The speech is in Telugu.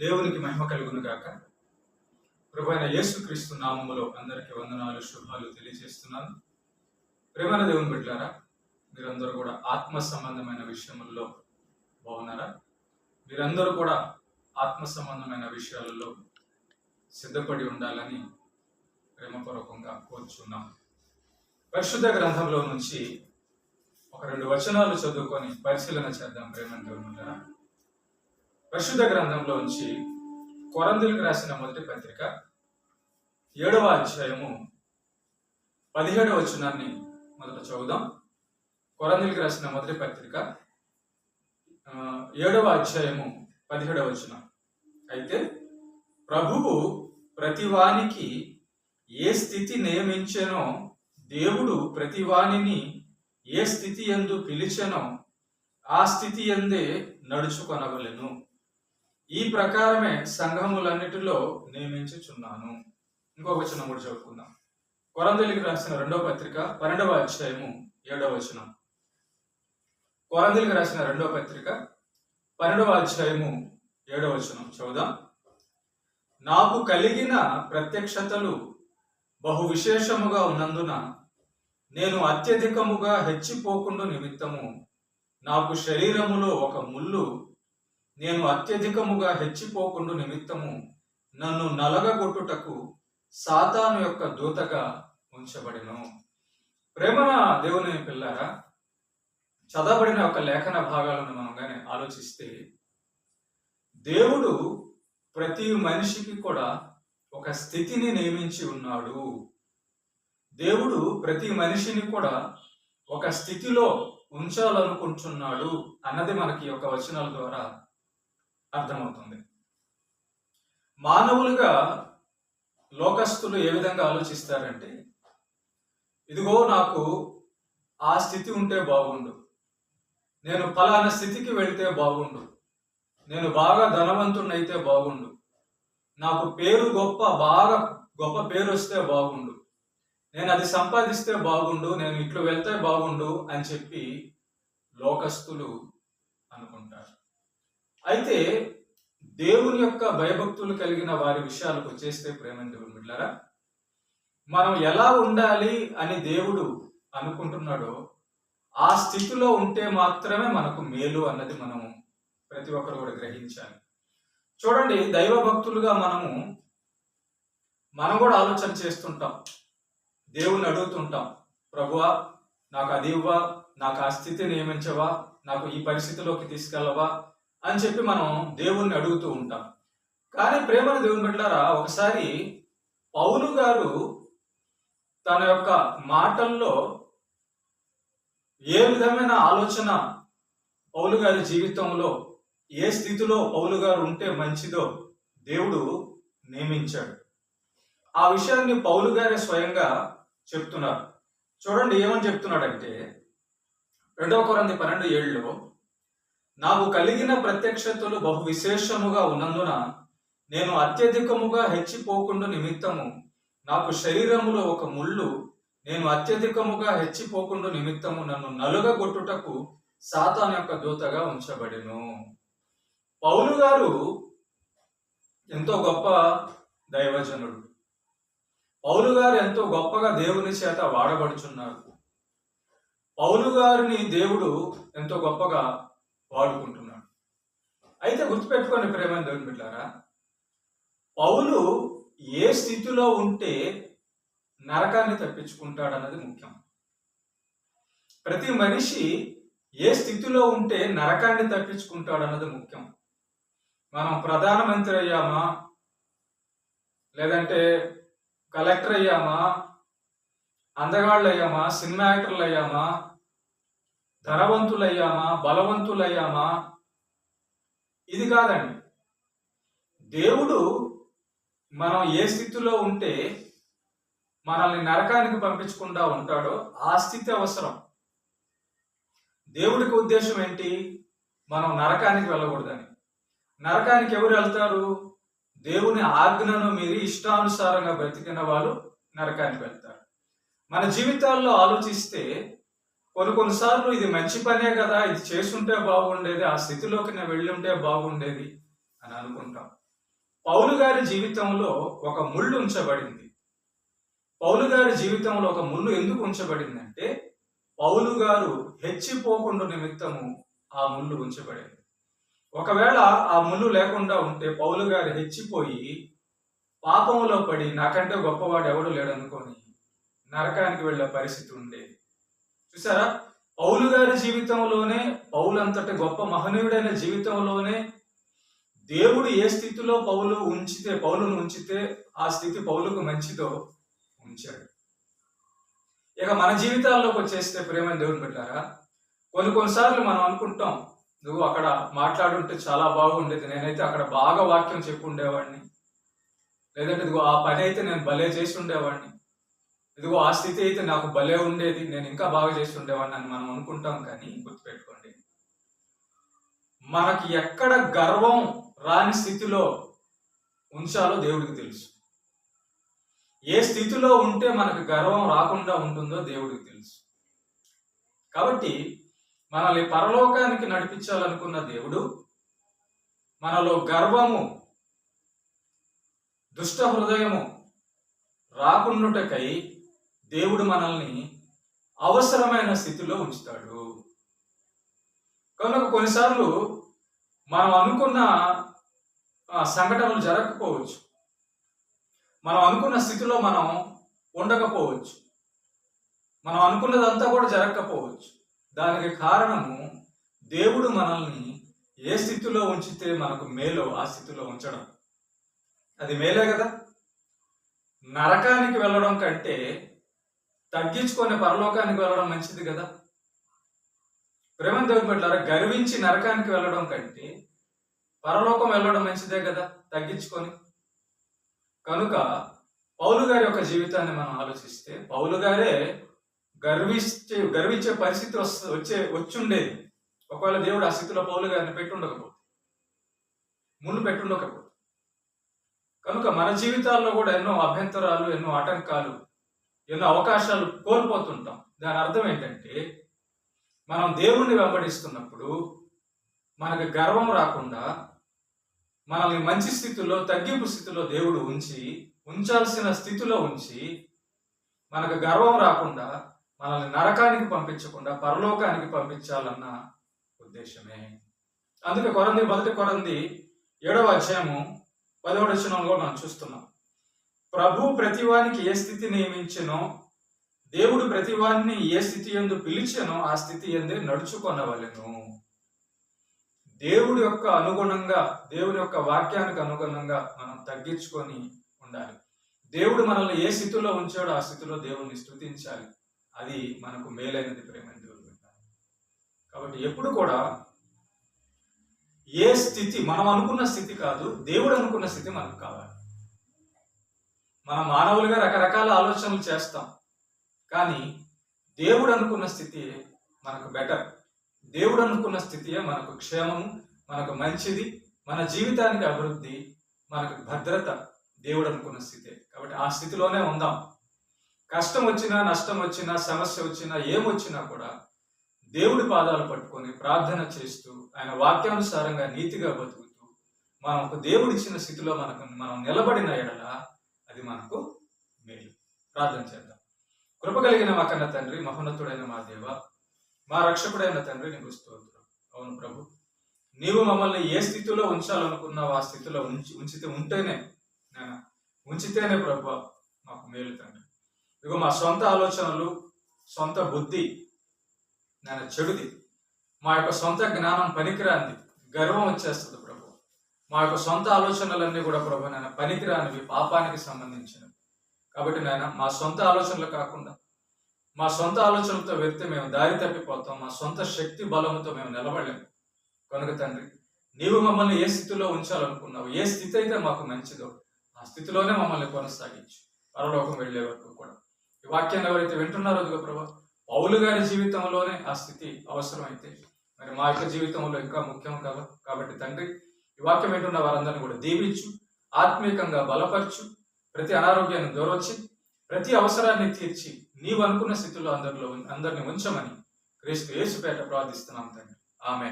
దేవునికి మహిమ కలుగును గాక. ప్రభైన యేసుక్రీస్తు నామములో అందరికీ వందనాలు శుభాలు తెలియజేస్తున్నాను. ప్రేమన దేవుని బిడ్డారా మీరందరూ కూడా ఆత్మ సంబంధమైన విషయముల్లో బాగున్నారా? మీరందరూ కూడా ఆత్మ సంబంధమైన విషయాలలో సిద్ధపడి ఉండాలని ప్రేమపూర్వకంగా కోరుచున్నాం. పరిశుద్ధ గ్రంథంలో నుంచి ఒక రెండు వచనాలు చదువుకొని పరిశీలన చేద్దాం ప్రేమ దేవుని బిడ్డారా పరిశుద్ధ గ్రంథంలో నుంచి కొరందులకు రాసిన మొదటి పత్రిక ఏడవ అధ్యాయము పదిహేడవ వచనాన్ని మొదట చదువుదాం. కొరందులకు రాసిన మొదటి పత్రిక ఏడవ అధ్యాయము పదిహేడవ వచనం. అయితే ప్రభువు ప్రతివానికి ఏ స్థితి నియమించెనో దేవుడు ప్రతివానిని ఏ స్థితి ఎందు పిలిచెనో ఆ స్థితి ఎందే నడుచుకొనవలెను. ఈ ప్రకారమే సంఘములన్నిటిలో నియమించుచున్నాను. ఇంకొక వచనం కూడా చదువుకుందాం. కొరందలికి రాసిన రెండవ పత్రిక పన్నెండవ అధ్యాయము ఏడవ వచనం. కొరందలికి రాసిన రెండవ పత్రిక పన్నెండవ అధ్యాయము ఏడవ వచనం. చదువుదాం. నాకు కలిగిన ప్రత్యక్షతలు బహు విశేషముగా ఉన్నందున నేను అత్యధికముగా హెచ్చిపోకుండా నిమిత్తము నాకు శరీరములో ఒక ముళ్ళు నేను అత్యధికముగా హెచ్చిపోకుండా నిమిత్తము నన్ను నలగగొట్టుటకు సాతాను యొక్క దూతగా ఉంచబడిను. ప్రేమన దేవుని పిల్లారా చదవబడిన ఒక లేఖన భాగాలను మనం కానీ ఆలోచిస్తే దేవుడు ప్రతి మనిషికి కూడా ఒక స్థితిని నియమించి ఉన్నాడు. దేవుడు ప్రతి మనిషిని కూడా ఒక స్థితిలో ఉంచాలనుకుంటున్నాడు అన్నది మనకి ఒక వచనాల ద్వారా అర్థమవుతుంది. మానవులుగా లోకస్తులు ఏ విధంగా ఆలోచిస్తారంటే ఇదిగో నాకు ఆ స్థితి ఉంటే బాగుండు. నేను ఫలానా స్థితికి వెళ్తే బాగుండు. నేను బాగా ధనవంతుడినైతే బాగుండు. నాకు పేరు గొప్ప బాగా గొప్ప పేరు వస్తే బాగుండు. నేను అది సంపాదిస్తే బాగుండు నేను ఇట్లు వెళ్తే బాగుండు అని చెప్పి లోకస్తులు అనుకుంటారు. అయితే దేవుని యొక్క భయభక్తులు కలిగిన వారి విషయాలకు వచ్చేస్తే ప్రేమ దేవుని బిడ్డారా మనం ఎలా ఉండాలి అని దేవుడు అనుకుంటున్నాడో ఆ స్థితిలో ఉంటే మాత్రమే మనకు మేలు అన్నది మనము ప్రతి ఒక్కరు కూడా గ్రహించాలి. చూడండి దైవ భక్తులుగా మనము మనం కూడా ఆలోచన చేస్తుంటాం. దేవుని అడుగుతుంటాం ప్రభువా నాకు అది ఇవ్వా నాకు ఆ స్థితి నియమించవా నాకు ఈ పరిస్థితిలోకి తీసుకెళ్ళవా అని చెప్పి మనం దేవుణ్ణి అడుగుతూ ఉంటాం. కానీ ప్రేమను దేవుని బిడ్డారా ఒకసారి పౌలు గారు తన యొక్క మాటల్లో ఏ విధమైన ఆలోచన పౌలు గారి జీవితంలో ఏ స్థితిలో పౌలు గారు ఉంటే మంచిదో దేవుడు నియమించాడు. ఆ విషయాన్ని పౌలు గారే స్వయంగా చెప్తున్నారు. చూడండి ఏమని చెప్తున్నాడంటే రెండవ కొరంది పన్నెండు ఏళ్ళలో నాకు కలిగిన ప్రత్యక్షతలు బహు విశేషముగా ఉన్నందున నేను అత్యధికముగా హెచ్చిపోకుండా నిమిత్తము. నాకు శరీరములో ఒక ముళ్ళు నేను అత్యధికముగా హెచ్చిపోకుండా నిమిత్తము. నన్ను నలుగగొట్టుటకు సాతాన్ యొక్క దూతగా ఉంచబడెను. పౌలు గారు ఎంతో గొప్ప దైవజనుడు. పౌలు గారు ఎంతో గొప్పగా దేవుని చేత వాడబడుచున్నారు. పౌలు గారిని దేవుడు ఎంతో గొప్పగా వాడుకుంటున్నాడు. అయితే గుర్తుపెట్టుకోండి ప్రేమ దేవుని బిడ్డారా. పౌలు ఏ స్థితిలో ఉంటే నరకాన్ని తప్పించుకుంటాడన్నది ముఖ్యం. ప్రతి మనిషి ఏ స్థితిలో ఉంటే నరకాన్ని తప్పించుకుంటాడన్నది ముఖ్యం. మనం ప్రధానమంత్రి అయ్యామా? లేదంటే కలెక్టర్ అయ్యామా? అందగాళ్ళు అయ్యామా? సినిమా యాక్టర్లు అయ్యామా? ధనవంతులయ్యామా? బలవంతులయ్యామా? ఇది కాదండి. దేవుడు మనం ఏ స్థితిలో ఉంటే మనల్ని నరకానికి పంపించకుండా ఉంటాడో ఆ స్థితి అవసరం. దేవుడికి ఉద్దేశం ఏంటి? మనం నరకానికి వెళ్ళకూడదని. నరకానికి ఎవరు వెళ్తారు? దేవుని ఆజ్ఞను మీరి ఇష్టానుసారంగా బ్రతికిన వాళ్ళు నరకానికి వెళ్తారు. మన జీవితాల్లో ఆలోచిస్తే కొన్ని కొన్నిసార్లు ఇది మంచి పనే కదా ఇది చేస్తుంటే బాగుండేది ఆ స్థితిలోకి నేను వెళ్ళుంటే బాగుండేది అని అనుకుంటాం. పౌలు గారి జీవితంలో ఒక ముళ్ళు ఉంచబడింది. పౌలు గారి జీవితంలో ఒక ముళ్ళు ఎందుకు ఉంచబడిందంటే పౌలు గారు హెచ్చిపోకుండా నిమిత్తము ఆ ముళ్ళు ఉంచబడింది. ఒకవేళ ఆ ముళ్ళు లేకుండా ఉంటే పౌలు గారు హెచ్చిపోయి పాపంలో పడి నాకంటే గొప్పవాడు ఎవడు లేడనుకొని నరకానికి వెళ్ళే పరిస్థితి ఉండేది. చూసారా? పౌలు గారి జీవితంలోనే పౌలు అంతటి గొప్ప మహనీయుడైన జీవితంలోనే దేవుడు ఏ స్థితిలో పౌలు ఉంచితే పౌలును ఉంచితే ఆ స్థితి పౌలుకు మంచిదో ఉంచాడు. ఇక మన జీవితాల్లోకి వచ్చేస్తే ప్రేమ దేవుని పెట్టారా కొన్ని కొన్నిసార్లు మనం అనుకుంటాం నువ్వు అక్కడ మాట్లాడుంటే చాలా బాగుండేది నేనైతే అక్కడ బాగా వాక్యం చెప్పుండేవాడిని లేదంటే నువ్వు ఆ పని అయితే నేను భలే చేసి ఉండేవాడిని. ఇదిగో ఆ స్థితి అయితే నాకు భలే ఉండేది. నేను ఇంకా బాగా చేసి ఉండేవాడిని అని మనం అనుకుంటాం కానీ గుర్తుపెట్టుకోండి. మనకి ఎక్కడ గర్వం రాని స్థితిలో ఉంచాలో దేవుడికి తెలుసు. ఏ స్థితిలో ఉంటే మనకు గర్వం రాకుండా ఉంటుందో దేవుడికి తెలుసు. కాబట్టి మనల్ని పరలోకానికి నడిపించాలనుకున్న దేవుడు మనలో గర్వము దుష్ట హృదయము రాకుండుటకై దేవుడు మనల్ని అవసరమైన స్థితిలో ఉంచుతాడు. కనుక కొన్నిసార్లు మనం అనుకున్న సంఘటనలు జరగకపోవచ్చు. మనం అనుకున్న స్థితిలో మనం ఉండకపోవచ్చు. మనం అనుకున్నదంతా కూడా జరగకపోవచ్చు. దానికి కారణము దేవుడు మనల్ని ఏ స్థితిలో ఉంచితే మనకు మేలో ఆ స్థితిలో ఉంచడం. అది మేలే కదా? నరకానికి వెళ్ళడం కంటే తగ్గించుకొని పరలోకానికి వెళ్ళడం మంచిది కదా? ప్రేమ దేవుని పెట్టారా గర్వించి నరకానికి వెళ్ళడం కంటే పరలోకం వెళ్ళడం మంచిదే కదా తగ్గించుకొని? కనుక పౌలు గారి యొక్క జీవితాన్ని మనం ఆలోచిస్తే పౌలు గారే గర్వించే గర్వించే పరిస్థితి వచ్చే వచ్చుండేది. ఒకవేళ దేవుడు ఆ స్థితిలో పౌలు గారిని పెట్టుండకపోతే ముళ్ళు పెట్టుండకపోతే. కనుక మన జీవితాల్లో కూడా ఎన్నో అభ్యంతరాలు ఎన్నో ఆటంకాలు ఎన్నో అవకాశాలు కోల్పోతుంటాం. దాని అర్థం ఏంటంటే మనం దేవుణ్ణి వెంబడిస్తున్నప్పుడు మనకు గర్వం రాకుండా మనల్ని మంచి స్థితిలో తగ్గింపు స్థితిలో దేవుడు ఉంచి ఉంచాల్సిన స్థితిలో ఉంచి మనకు గర్వం రాకుండా మనల్ని నరకానికి పంపించకుండా పరలోకానికి పంపించాలన్న ఉద్దేశమే. అందుకే కొరంది మొదటి కొరంది ఏడవ అధ్యాయము పదవడచనంలో మనం చూస్తున్నాం. ప్రభు ప్రతివానికి ఏ స్థితి నియమించనో దేవుడు ప్రతివాన్ని ఏ స్థితి ఎందు పిలిచానో ఆ స్థితి ఎందే నడుచుకొనవలెను. దేవుడి యొక్క అనుగుణంగా దేవుడి యొక్క వాక్యానికి అనుగుణంగా మనం తగ్గించుకొని ఉండాలి. దేవుడు మనల్ని ఏ స్థితిలో ఉంచాడో ఆ స్థితిలో దేవుణ్ణి స్థుతించాలి అది మనకు మేలైనది ప్రేమ దేవుడు కాబట్టి ఎప్పుడు కూడా ఏ స్థితి మనం అనుకున్న స్థితి కాదు దేవుడు అనుకున్న స్థితి మనకు కావాలి. మన మానవులుగా రకరకాల ఆలోచనలు చేస్తాం. కానీ దేవుడు అనుకున్న స్థితి మనకు బెటర్ దేవుడు అనుకున్న స్థితియే మనకు క్షేమము మనకు మంచిది మన జీవితానికి అభివృద్ధి మనకు భద్రత దేవుడు అనుకున్న స్థితి. కాబట్టి ఆ స్థితిలోనే ఉందాం. కష్టం వచ్చినా నష్టం వచ్చినా సమస్య వచ్చినా ఏమొచ్చినా కూడా దేవుడి పాదాలు పట్టుకొని ప్రార్థన చేస్తూ ఆయన వాక్యానుసారంగా నీతిగా బతుకుతూ మనకు దేవుడిచ్చిన స్థితిలో మనకు మనం నిలబడిన ఎడల అది మనకు మేలు. ప్రార్థన చేద్దాం. కృప కలిగిన మా కన్న తండ్రి మహోన్నతుడైన మా దేవ మా రక్షకుడైన తండ్రి నీకు స్తోత్రం. అవును ప్రభు నీవు మమ్మల్ని ఏ స్థితిలో ఉంచాలనుకున్నావు ఆ స్థితిలో ఉంచి ఉంచితే ఉంటేనే ఉంచితేనే ప్రభు మాకు మేలు తండ్రి. ఇగో మా సొంత ఆలోచనలు సొంత బుద్ధి నేను చెడుది మా యొక్క సొంత జ్ఞానం పనికిరాంది గర్వం వచ్చేస్తుంది మా యొక్క సొంత ఆలోచనలన్నీ కూడా ప్రభు నాయన పనికిరానివి పాపానికి సంబంధించినవి. కాబట్టి నాయన మా సొంత ఆలోచనలు కాకుండా మా సొంత ఆలోచనలతో వెళ్తే మేము దారి తప్పిపోతాం మా సొంత శక్తి బలంతో మేము నిలబడలేము కనుక తండ్రి నీవు మమ్మల్ని ఏ స్థితిలో ఉంచాలనుకున్నావు ఏ స్థితి అయితే మాకు మంచిదో ఆ స్థితిలోనే మమ్మల్ని కొనసాగించు. పరలోకం వెళ్ళే వరకు కూడా. ఈ వాక్యాన్ని ఎవరైతే వింటున్నారో అదిగో ప్రభా పౌలు గారి జీవితంలోనే ఆ స్థితి అవసరమైతే మరి మా యొక్క జీవితంలో ఇంకా ముఖ్యం కదా. కాబట్టి తండ్రి ఈ వాక్యం వింటున్న వారందరినీ కూడా దీవించు ఆత్మీయంగా బలపరచు ప్రతి అనారోగ్యాన్ని దూరొచ్చి ప్రతి అవసరాన్ని తీర్చి నీవు అనుకున్న స్థితిలో అందరిలో అందరిని ఉంచమని క్రీస్తు యేసుపేట ప్రార్థిస్తున్నాం తండ్రి. ఆమె